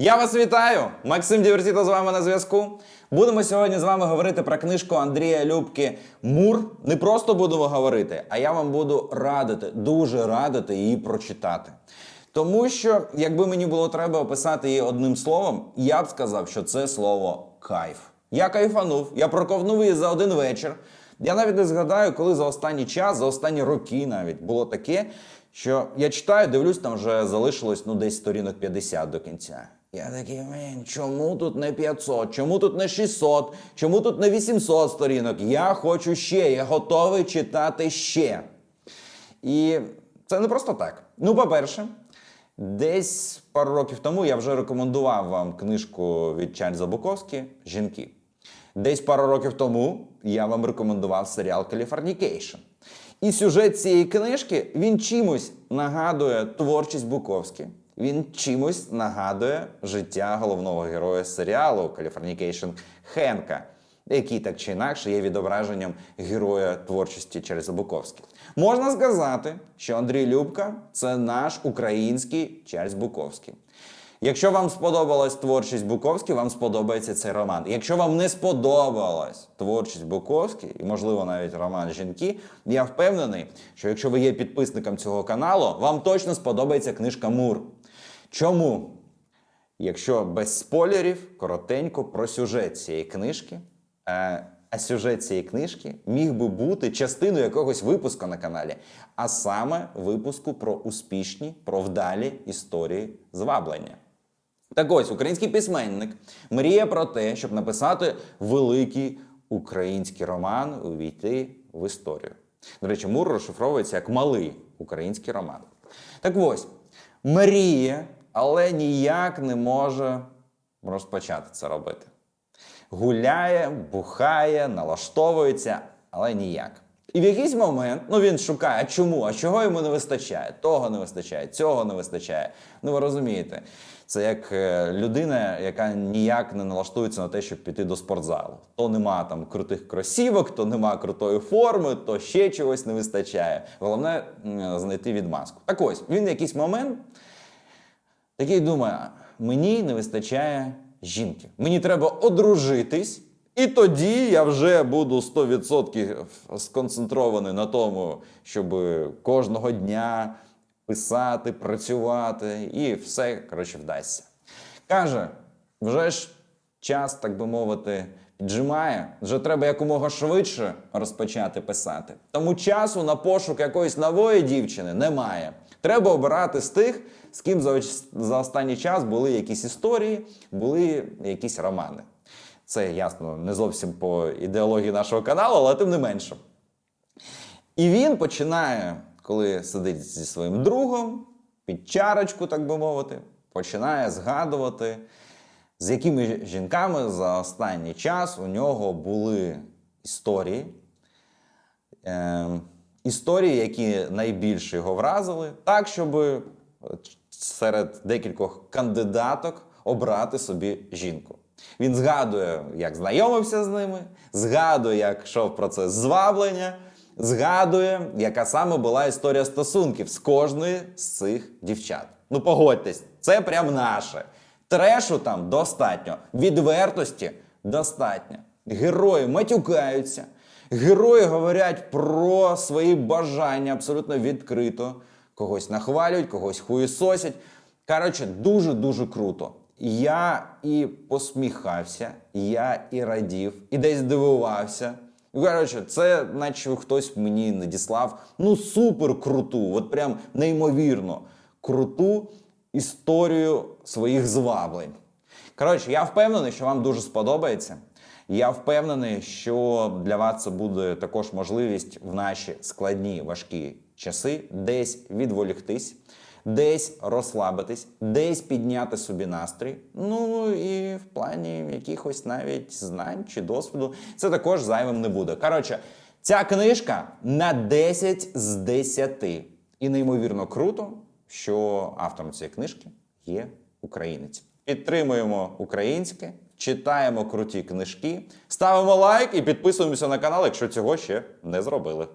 Я вас вітаю! Максим Дівертіто з вами на зв'язку. Будемо сьогодні з вами говорити про книжку Андрія Любки Мур. Не просто будемо говорити, а я вам буду радити, дуже радити її прочитати. Тому що, якби мені було треба описати її одним словом, я б сказав, що це слово кайф. Я кайфанув, я проковнув її за один вечір. Я навіть не згадаю, коли за останній час, за останні роки навіть було таке, що я читаю, дивлюсь, там вже залишилось ну десь сторінок 50 до кінця. Я такий, мен, чому тут не 500, чому тут не 600, чому тут не 800 сторінок? Я хочу ще, я готовий читати ще. І це не просто так. Ну, по-перше, десь пару років тому я вже рекомендував вам книжку від Чарльза Буковські Жінки. Десь пару років тому я вам рекомендував серіал Каліфорнікейшн. І сюжет цієї книжки він чимось нагадує творчість Буковські. Він чимось нагадує життя головного героя серіалу Каліфорнікейшн Хенка, який так чи інакше є відображенням героя творчості через Буковський. Можна сказати, що Андрій Любка це наш український Чарльз Буковський. Якщо вам сподобалась творчість Буковський, вам сподобається цей роман. Якщо вам не сподобалась творчість Буковський, і, можливо, навіть роман Жінки, я впевнений, що якщо ви є підписником цього каналу, вам точно сподобається книжка Мур. Чому? Якщо без спойлерів, коротенько про сюжет цієї книжки. Е, А сюжет цієї книжки міг би бути частиною якогось випуску на каналі, а саме випуску про успішні, про вдалі історії зваблення. Так ось, український письменник мріє про те, щоб написати великий український роман, увійти в історію. До речі, Мур розшифровується як малий український роман. Так ось, мріє, але ніяк не може розпочати це робити. Гуляє, бухає, налаштовується, але ніяк. І в якийсь момент ну він шукає, а чому? А чого йому не вистачає? Того не вистачає, цього не вистачає. Ну ви розумієте, це як е, людина, яка ніяк не налаштується на те, щоб піти до спортзалу. То нема там крутих кросівок, то нема крутої форми, то ще чогось не вистачає. Головне знайти відмазку. Так ось він в якийсь момент такий думає: мені не вистачає жінки. Мені треба одружитись, і тоді я вже буду 100% сконцентрований на тому, щоб кожного дня писати, працювати, і все коротше вдасться. Каже, вже ж час, так би мовити, піджимає, вже треба якомога швидше розпочати писати. Тому часу на пошук якоїсь нової дівчини немає. Треба обирати з тих, з ким за, за останній час були якісь історії, були якісь романи. Це ясно, не зовсім по ідеології нашого каналу, але тим не менше. І він починає, коли сидить зі своїм другом, під чарочку, так би мовити, починає згадувати, з якими жінками за останній час у нього були історії. Ем, історії, які найбільше його вразили, так, щоб е, серед декількох кандидаток обрати собі жінку. Він згадує, як знайомився з ними, згадує, як йшов процес зваблення, згадує, яка саме була історія стосунків з кожної з цих дівчат. Ну погодьтесь, це прям наше. Трешу там достатньо, відвертості достатньо. Герої матюкаються, герої говорять про свої бажання абсолютно відкрито. Когось нахвалюють, когось хуєсосять. Коротше, дуже-дуже круто. Я і посміхався, я і радів, і десь дивувався. Коротше, це наче хтось мені надіслав ну супер круту, от прям неймовірно круту історію своїх зваблень. Коротше, я впевнений, що вам дуже сподобається. Я впевнений, що для вас це буде також можливість в наші складні важкі часи десь відволіктись, десь розслабитись, десь підняти собі настрій. Ну і в плані якихось навіть знань чи досвіду це також зайвим не буде. Коротше, ця книжка на 10 з 10. І неймовірно круто, що автором цієї книжки є українець. Підтримуємо українське, читаємо круті книжки, ставимо лайк і підписуємося на канал, якщо цього ще не зробили.